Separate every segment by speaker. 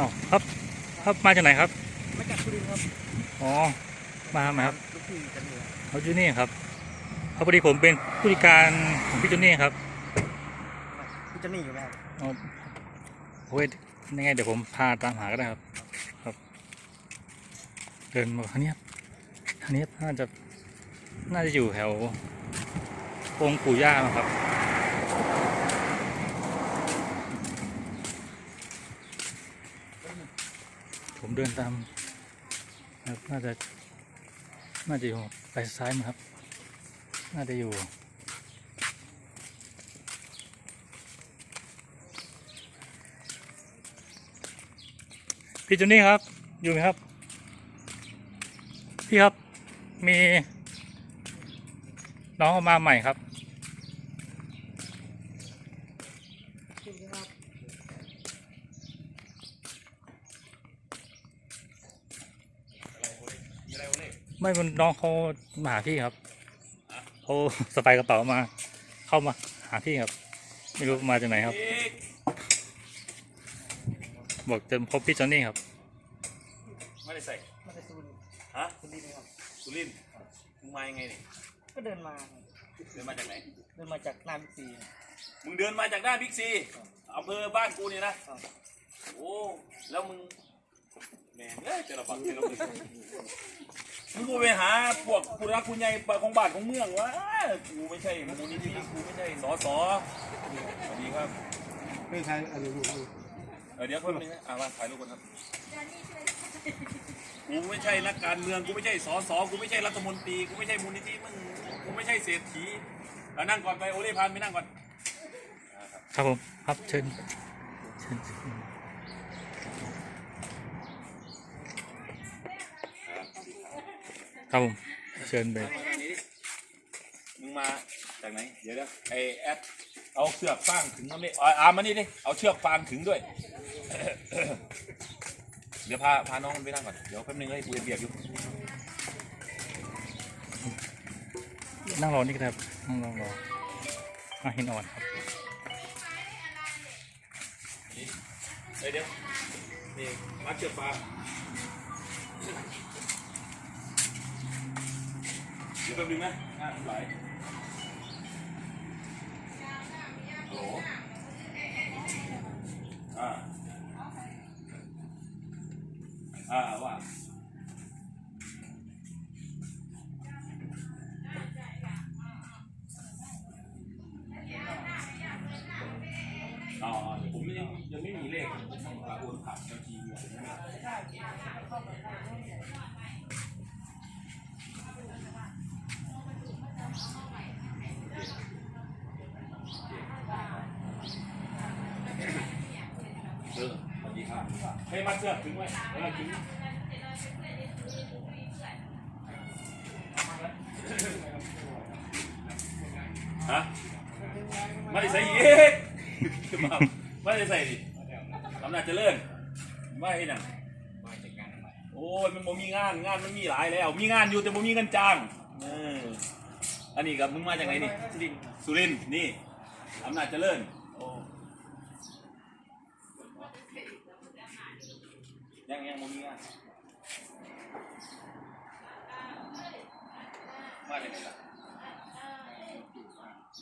Speaker 1: อ้าวครับครับมาจากไหนครับ
Speaker 2: มาจากสุรินทร์ครับ
Speaker 1: อ๋อ มาไหมครับ
Speaker 2: ลูกพี่กันเหนือ
Speaker 1: เขาจูนี่ครับเขาพอดีผมเป็นผู้จัดการของพี่จูนี่ครับ
Speaker 2: พี่เจนนี่อยู่ไหมครับ
Speaker 1: อ๋อโอ้ยยังไงเดี๋ยวผมพาตามหาก็ได้ครับ ครับ เดินมาทางนี้ครับทางนี้น่าจะ น่าจะอยู่แถวองค์ปู่ย่ามั้งครับ ผมเดินตามครับน่าจะ น่าจะอยู่ไปซ้ายมั้งครับ น่าจะอยู่พี่จูนี่ครับ อยู่ไหมครับ พี่ครับมี น้องออกมาใหม่ครับ ไม่มันน้องเขามาหาพี่ครับเขาสะพายกระเป๋ามา เข้ามาหาพี่ครับ ไม่รู้มาจากไหนครับ บอกจะพบพี่จอนนี่ครับ
Speaker 3: ไม่ได้ใส่
Speaker 2: มาจากสุรินทร์
Speaker 3: ฮะ
Speaker 2: สุรินทร์ครับ
Speaker 3: สุรินทร์มึงมายังไงนี่
Speaker 2: ก็เดินมา
Speaker 3: เดินมาจากไหน
Speaker 2: เดินมาจากหนาบิ๊กซี
Speaker 3: มึงเดินมาจากหน้าบิ๊กซีอำเภอบ้านกูเนี่ยนะโอ้แล้วมึงแม่งเอ้ยแต่ละฝั่งแต่ละมึง มึงกูไปหาพวกผู้รักผู้ใหญ่ของบ้านของเมืองวะกูไม่ใช่มูลนิธิกูไม่ใช่สอสอสวัสดีครับ
Speaker 4: ไม่ใช่อันนี้ลูกลูก
Speaker 3: เออเดี๋ยวคนนึงนะอ่ามาถ่ายรูปกันครับกูไม่ใช่นักการเมืองกูไม่ใช่สอสอกูไม่ใช่รัฐมนตรีกูไม่ใช่มูลนิธิมึงกูไม่ใช่เศรษฐีเอานั่งก่อนไปโอเล่พานไปนั่งก่อน
Speaker 1: ครับผมครับเชิญเชิญเชิญ ครับผมเชิญไป
Speaker 3: มึงมาจากไหน เดี๋ยวเดี๋ยวไอแอดเอาเชือกฟางถึงมันนี่เอาอาร์มมานี่ดิ เอาเชือกฟางถึงด้วย เดี๋ยวพาพาน้องมันไปนั่งก่อน เดี๋ยวแป๊บนึงให้กูเบียดอยู่
Speaker 1: นั่งรอนี่ก็ได้ครับนั่งรอรอมาหินอ่อนครับ
Speaker 3: เอ้ยเดี๋ยว นี่มัดเชือกฟางเดี๋ยวแป๊บนึงนะอ่าไหลฮัลโหลอ่า อ่าว่าอ๋อผมยังยังไม่มีเลขผมฝากโอนผ่านบัญชีอยู่เเสื้อถึงไว้เออถึงฮะไม่ได้ใส่อีกไม่ได้ใส่ดิอำนาจเจริญไม่ให้หนังโอ้ยมันบ่มีงานงานมันมีหลายแล้ว มีงานอยู่แต่บ่มีเงินจ้างเอออันนี้กับมึงมาจากไหนนี่สุรินสุรินนี่อำนาจเจริญโอ้ ยังยังบ่มีงานมาจากไหนล่ะ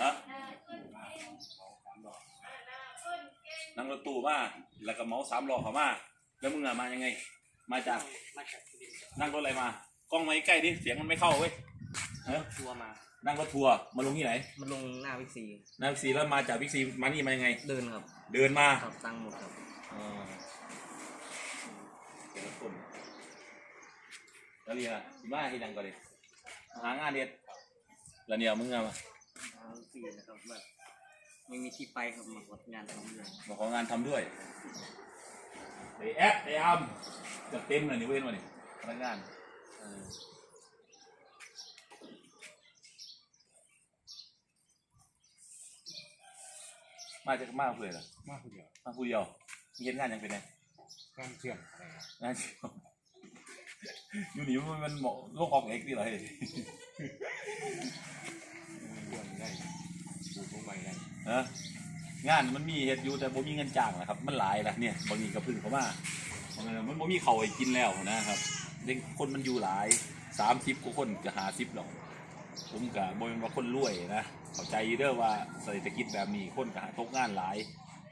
Speaker 3: ฮะนั่งรถตู้มาแล้วก็เหมาสามล้อเขามาแล้วมึงอะมายังไง มาจาก
Speaker 2: มาจากสุรินทร์
Speaker 3: นั่งรถอะไรมากล้องมาใกล้ๆดิเสียงมันไม่เข้าเว้ยฮะ
Speaker 2: ทัวร์มา
Speaker 3: นั่งรถทัวร์มาลงที่ไหน
Speaker 2: มาลงหน้าบิ๊กซี
Speaker 3: นาวิกซีแล้วมาจากวิกซีมานี่มายังไง
Speaker 2: เดินครับ
Speaker 3: เดินมา
Speaker 2: ขับตังค์หมดครับ
Speaker 3: อ่าเดี๋ยวรถคนแล้วเรียนอะสิมาที่นั่งก่อนเลยหางานเด็ดแล้วเนี่ยมึงอะมา
Speaker 2: ทางฟรีนะครับแบบไม่มีที่ไปครับมาวัดงานทำเลย
Speaker 3: มาของานทำด้วยไอแอดไออัมจะเต็มเลยนี่เว้นมานี่พนักงานเออมาจากมาเพื่อนเหรอ
Speaker 4: มากคนเดียว
Speaker 3: มาผู้เดียวมีเห็นงานยังเป็นไง
Speaker 4: การเชื่อมอะไรนะ
Speaker 3: งานเดียวอยู่นี่มันมันเหมาะโลกออกเอกดีเหรอเฮ้ย
Speaker 4: เชื่อมได้ปูตรงไปได้
Speaker 3: ฮะงานมันมีเฮ็ดอยู่แต่บ่มีเงินจ้างนะครับ มันหลายละเนี่ยบางทีก็พึ่งเขามาบางทีมันบ่มีเขาวให้กินแล้วนะครับเด็กคนมันอยู่หลายสามสิบกว่าคนจะหาสิบหรอกผมก็บ่แม่นว่าคนรวยนะเข้าใจอยู่เด้อว่าเศรษฐกิจแบบนี้คนก็หาตกงานหลาย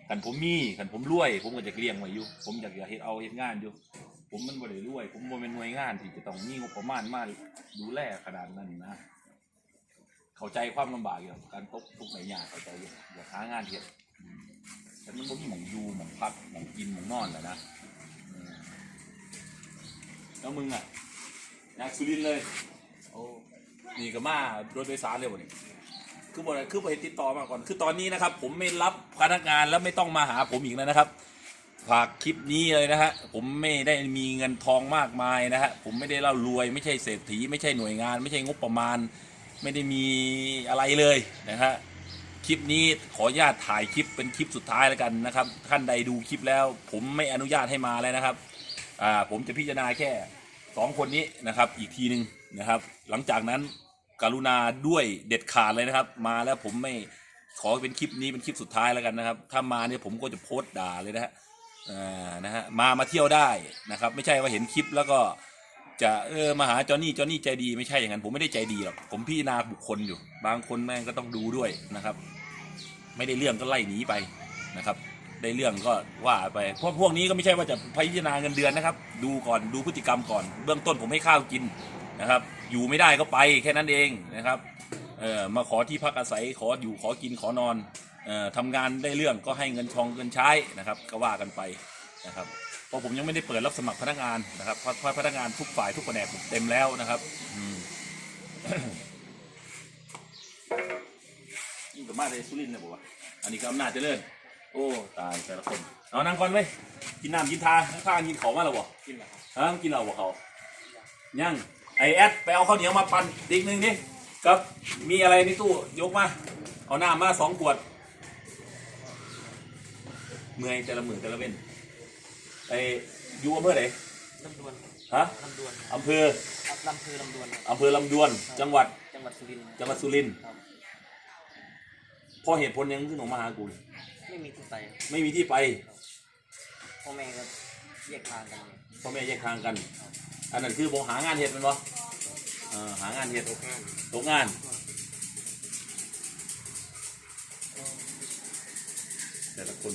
Speaker 3: กันผมมีกันผมรวย ผมก็จะเลี้ยงไว้อยู่ ผมอยากจะเฮ็ดเอาเฮ็ดงานอยู่ ผมมันบ่ได้รวย ผมบ่เป็นหน่วยงานที่จะต้องมีงบประมาณมาดูแลขนาดนั้นนะ เข้าใจความลำบากอยู่การตกทุกข์ในยากเข้าใจอยู่อยากหางานเฮ็ดอืมแต่มันบ่มีหมองอยู่หมองพักหมองกินหมองนอนแหละนะอืมแล้วมึงอะอยากสุรินทร์เลยโอ้นี่ก็มา รถโดยสารเลยวันนี้ คือบ่ได้คือบ่ไปติดต่อมาก่อน คือตอนนี้นะครับ ผมไม่รับพนักงานแล้วไม่ต้องมาหาผมอีกแล้วนะครับฝากคลิปนี้เลยนะฮะ ผมไม่ได้มีเงินทองมากมายนะฮะ ผมไม่ได้เล่ารวย ไม่ใช่เศรษฐี ไม่ใช่หน่วยงาน ไม่ใช่งบประมาณ ไม่ได้มีอะไรเลยนะฮะ คลิปนี้ขออนุญาตถ่ายคลิปเป็นคลิปสุดท้ายแล้วกันนะครับ ท่านใดดูคลิปแล้ว ผมไม่อนุญาตให้มาแล้วนะครับ อ่า ผมจะพิจารณาแค่สองคนนี้นะครับ อีกทีหนึ่งนะครับ หลังจากนั้น กรุณาด้วยเด็ดขาดเลยนะครับ มาแล้วผมไม่ขอเป็นคลิปนี้เป็นคลิปสุดท้ายแล้วกันนะครับ ถ้ามาเนี่ยผมก็จะโพสต์ด่าเลยนะฮะนะฮะมามาเที่ยวได้นะครับ ไม่ใช่ว่าเห็นคลิปแล้วก็จะเออมาหาจอหนี่จอหนี่ใจดีไม่ใช่อย่างนั้นผมไม่ได้ใจดีหรอกผมพิจารณาบุคคลอยู่ บางคนแม่งก็ต้องดูด้วยนะครับ ไม่ได้เรื่องก็ไล่หนีไปนะครับ ได้เรื่องก็ว่าไปเพราะพวกนี้ก็ไม่ใช่ว่าจะพิจารณาเงินเดือนนะครับ ดูก่อนดูพฤติกรรมก่อน เบื้องต้นผมให้ข้าวกิน นะครับ อยู่ไม่ได้ก็ไปแค่นั้นเองนะครับ เออมาขอที่พักอาศัยขออยู่ขอกินขอนอน เอ่อทำงานได้เรื่องก็ให้เงินชองเงินใช้นะครับ ก็ว่ากันไปนะครับเพราะผมยังไม่ได้เปิดรับสมัครพนักงานนะครับเพราะเพราะพนักงานทุกฝ่ายทุกแผนกผมเต็มแล้วนะครับอืมนี่กับมาเลยสุรินทร์เลยบอกว่าอันนี้ก็อำนาจเจริญโอ้ตายแต่ละคนเอานั่งก่อนไว้ยกินน้ำกินทาข้างๆกินของมาแล้วบ่
Speaker 4: กินแล้วครับ
Speaker 3: ฮะกินเหล้าบ่เขายัง ไอแอดไปเอาข้าวเหนียวมาปั่นดิกหนึ่งดิครับมีอะไรในตู้ยกมา เอาน้ำมาสองขวดเมื่อยแต่ละมือแต่ละเว้นไออยู่อำเภอไหน
Speaker 2: ลำดวน
Speaker 3: ฮะ
Speaker 2: ลำดวน
Speaker 3: อำเภอ
Speaker 2: ลำพือลำดวนครับ
Speaker 3: อำเภอลำดวน จังหวัด
Speaker 2: จังหวัดสุรินทร์
Speaker 3: จังหวัดสุรินทร์
Speaker 2: ครับ
Speaker 3: พอเหตุผลยังขึ้นออกมาหากูนี่
Speaker 2: ไม่มีที่ไป
Speaker 3: ไม่มีที่ไป
Speaker 2: พ่อแม่ก็แยกทางกัน
Speaker 3: พ่อแม่แยกทางกัน อันนั้นคือผมหางานเห็ดแมันบ่เออหางานเห็ด
Speaker 4: ตกงาน
Speaker 3: แต่ละคน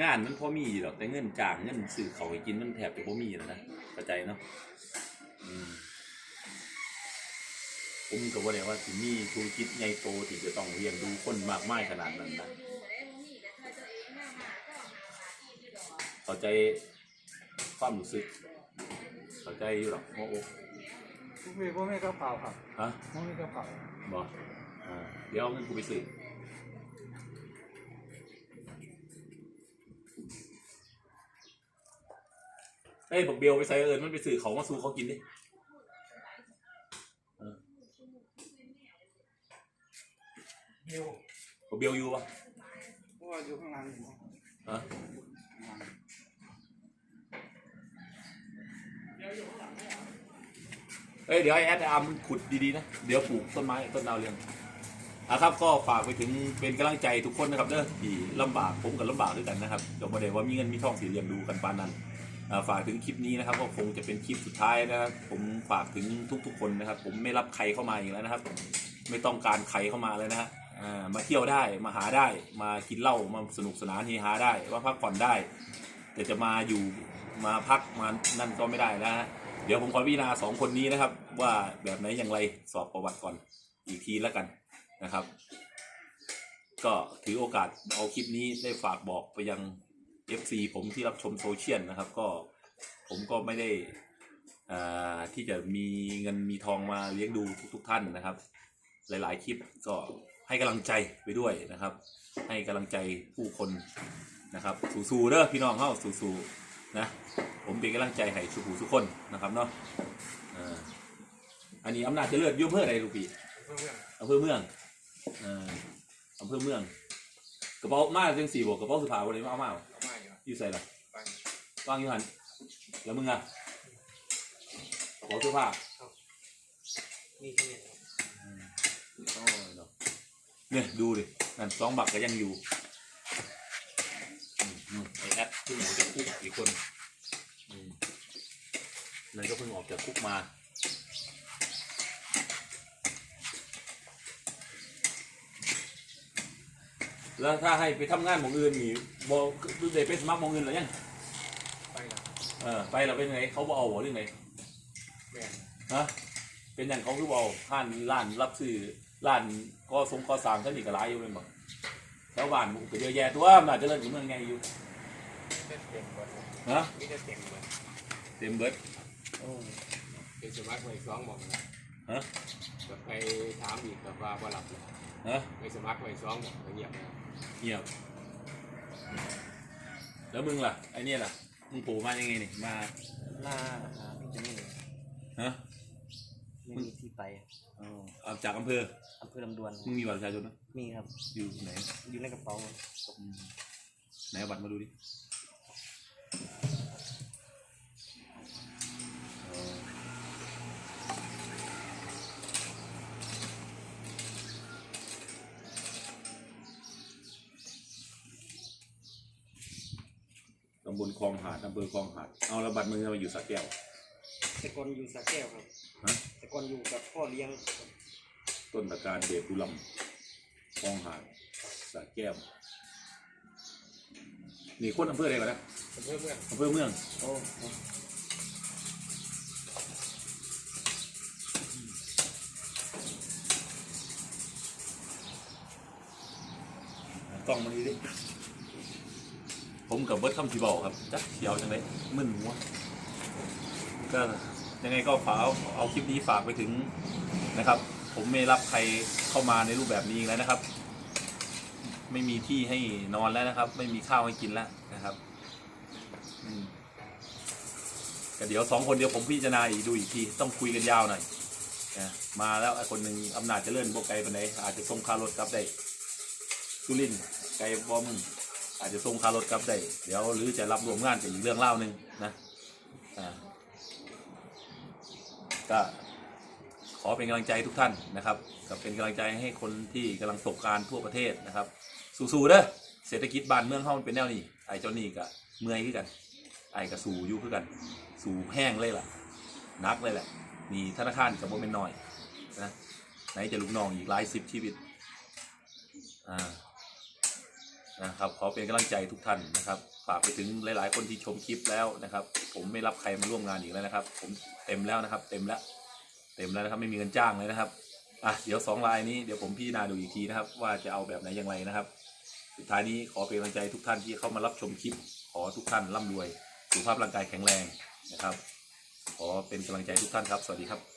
Speaker 3: งานมันพอมีหรอกแต่เงินจ้างเงินซื้อเขาวให้กินมันแทบจะพอมีแล้วนะเข้าใจเนาะอืมผมก็บ่ได้ว่าสิมีธุรกิจใหญ่โตที่จะต้องเลี้ยงดูคนมากมายขนาดนั้นนะ เข้าใจความรู้สึกเข้าใจอยู่หรอกโอ้โอ้
Speaker 4: พวกมีพวกมีกระเป๋าครับ
Speaker 3: ฮะ
Speaker 4: พวกมีกระเป๋า
Speaker 3: บอกอ่าเดี๋ยวเอาเงินกูไปซื้อเอ้ยบอกเบลไปใส่เอิญมันไปซื้อเขามาสู้เขากินดิเออ
Speaker 4: เดียว
Speaker 3: บอกเบลอยู่ปะ
Speaker 4: เพราะว่าอยู่ข้างหลังอยู่
Speaker 3: ฮะ เอ้ยเดี๋ยวไอแอดอาร์มขุดดีๆนะ เดี๋ยวปลูกต้นไม้ต้นดาวเรืองอะครับก็ฝากไปถึงเป็นกำลังใจทุกคนนะครับเด้อที่ลำบากผมกับลำบากด้วยกันนะครับก็ไม่ได้ว่ามีเงินมีทองสีเลี้ยงดูกันปานนั้นอ่าฝากถึงคลิปนี้นะครับก็คงจะเป็นคลิปสุดท้ายนะครับผมฝากถึงทุกๆคนนะครับ ผมไม่รับใครเข้ามาอีกแล้วนะครับ ไม่ต้องการใครเข้ามาเลยนะฮะอ่ามาเที่ยวได้มาหาได้มากินเหล้ามาสนุกสนานเฮฮาได้ว่าพักผ่อนได้ แต่จะมาอยู่มาพักมานั่นก็ไม่ได้นะฮะ เดี๋ยวผมขอพิจารณาสองคนนี้นะครับ ว่าแบบไหนอย่างไรสอบประวัติก่อนอีกทีแล้วกันนะครับ ก็ถือโอกาสเอาคลิปนี้ได้ฝากบอกไปยัง FC ผมที่รับชมโซเชียลนะครับ ก็ผมก็ไม่ได้อ่าที่จะมีเงินมีทองมาเลี้ยงดูทุกๆท่านนะครับ หลายๆคลิปก็ให้กำลังใจไปด้วยนะครับ ให้กำลังใจผู้คนนะครับ สู้ๆเด้อพี่น้องเฮาสู้ๆ นะผมเป็นกำลังใจให้ทุกผู้ทุกคนนะครับเนาะอ่าอันนี้อำนาจเจริญอยุ่อำเภอใดลูกพี่
Speaker 4: เพื่อน
Speaker 3: อำเภอเมืองเอ่ออำเภอเมือง กระเป๋ามาจังสี่บอกกระเป๋าสุภาวันนี้มาเอามาบ่
Speaker 4: เอามาอยู่
Speaker 3: อยู่ใส่ละ
Speaker 4: ไป
Speaker 3: วางอยู่หันแล้วมึงอะกระเป๋าเสื้อผ้า
Speaker 2: มีที่นี่ครับ
Speaker 3: อ้ยเนาะเนี่ยดูดินั่นสองบักก็ยังอยู่อืมอืมไอ้แอดเพิ่งออกจากคุกอีกคนอืมนั่นก็เพิ่งออกจากคุกมาแล้วถ้าให้ไปทำงานหมองอื่นนี่บอดูเดไปสมัครหมองอื่นหรือยัง
Speaker 4: ไปละ
Speaker 3: เออไปเราเป็นไงเขาบอเอาหัวเรื่องไหน
Speaker 4: แม่น
Speaker 3: ฮะเป็นอย่างเขาคือบอกห้านร้านรับซื้อร้านก็สงก็สร้างท่านอีกหลายอยู่เป็นบ่แล้วบ้านหมู่ก็เยอะแยะตัวมันอาจจะเลิกอยู่เมืองไงอยู่
Speaker 4: เต็มเต็มหมด
Speaker 3: ฮะ
Speaker 4: มีแต่เต็มหมด
Speaker 3: เต็มเบิด
Speaker 4: เป็นสมัครไว้สองหม่องนะ
Speaker 3: ฮะ
Speaker 4: แบบไปถามอีกแบบว่าบ่รับเลย
Speaker 3: ฮะ
Speaker 4: ไปสมัครไว้สองหม่องก็เงียบแล้ว
Speaker 3: เงียบแล้วมึงล่ะไอเนี่ยล่ะมึงโผล่มายังไงนี่มา
Speaker 2: ล่าหาพี่เจนี่
Speaker 3: ฮะ
Speaker 2: ไม่มีที่ไป
Speaker 3: อ๋อเอาจากอำเภอ
Speaker 2: อำเภอลำดวน
Speaker 3: มึงมีบัตรประชาชนไหม
Speaker 2: มีครับ
Speaker 3: อยู่ไหน
Speaker 2: อยู่ในกระเป๋า
Speaker 3: อืมไหนเอาบัตรมาดูดิอ๋อ ตำบลคลองหาดอำเภอคลองหาด เอาแล้วบัตรมึงมาอยู่สระแก้ว
Speaker 2: แต่ก่อนอยู่สระแก้วครับ
Speaker 3: ฮะ
Speaker 2: แต่ก่อนอยู่กับพ่อเลี้ยง
Speaker 3: ต้นตะการเดชบุลำคลองหาดสระแก้ว นี่คนอำเภออะไรก่อนนะ
Speaker 4: เพื่อนเพื่อน
Speaker 3: อำเภอเมือง
Speaker 2: โอ้
Speaker 3: ต้องมาดีดิผมกับเบิร์ดคำสีบอกครับจักเขียวจังเลยมึนหัวก็ยังไงก็ฝากเอาเอาคลิปนี้ฝากไปถึงนะครับ ผมไม่รับใครเข้ามาในรูปแบบนี้อีกแล้วนะครับ ไม่มีที่ให้นอนแล้วนะครับ ไม่มีข้าวให้กินแล้วนะครับอืมก็เดี๋ยวสองคนเดียวผมพิจารณาอีกดูอีกทีต้องคุยกันยาวหน่อยนะมาแล้วไอ้คนหนึ่งอำนาจจะเลื่อนโบไกลไปไหนอาจจะส่งคารถกลับได้สุรินไกลบอมอาจจะส่งคารถกลับได้เดี๋ยวหรือจะรับรวมงานกับอีกเรื่องเล่าหนึ่งนะก็ขอเป็นกำลังใจทุกท่านนะครับ กับเป็นกำลังใจให้คนที่กำลังตกการทั่วประเทศนะครับ สู้ๆเด้อเศรษฐกิจบ้านเมืองเฮามันเป็นแนวนี้ไอ้เจ้านี่ก็เมื่อยขึ้นกัน ไอ้ก็สู้อยู่คือกัน สู้แห้งเลยล่ะนักเลยแหละนี่ธนาคารกับโมเป็นน้อยนะไหนจะลูกน้องอีกหลายสิบชีวิตอ่านะครับขอเป็นกำลังใจทุกท่านนะครับฝากไปถึงหลาย ๆ คนที่ชมคลิปแล้วนะครับ ผมไม่รับใครมาร่วมงานอีกแล้วนะครับ ผมเต็มแล้วนะครับ เต็มแล้ว เต็มแล้วนะครับไม่มีเงินจ้างเลยนะครับอะเดี๋ยวสองลายนี้เดี๋ยวผมพี่นาดูอีกทีนะครับ ว่าจะเอาแบบไหนอย่างไรนะครับ สุดท้ายนี้ขอเป็นกำลังใจทุกท่านที่เข้ามารับชมคลิป ขอทุกท่านร่ำรวย สุขภาพร่างกายแข็งแรงนะครับ ขอเป็นกำลังใจทุกท่านครับ สวัสดีครับ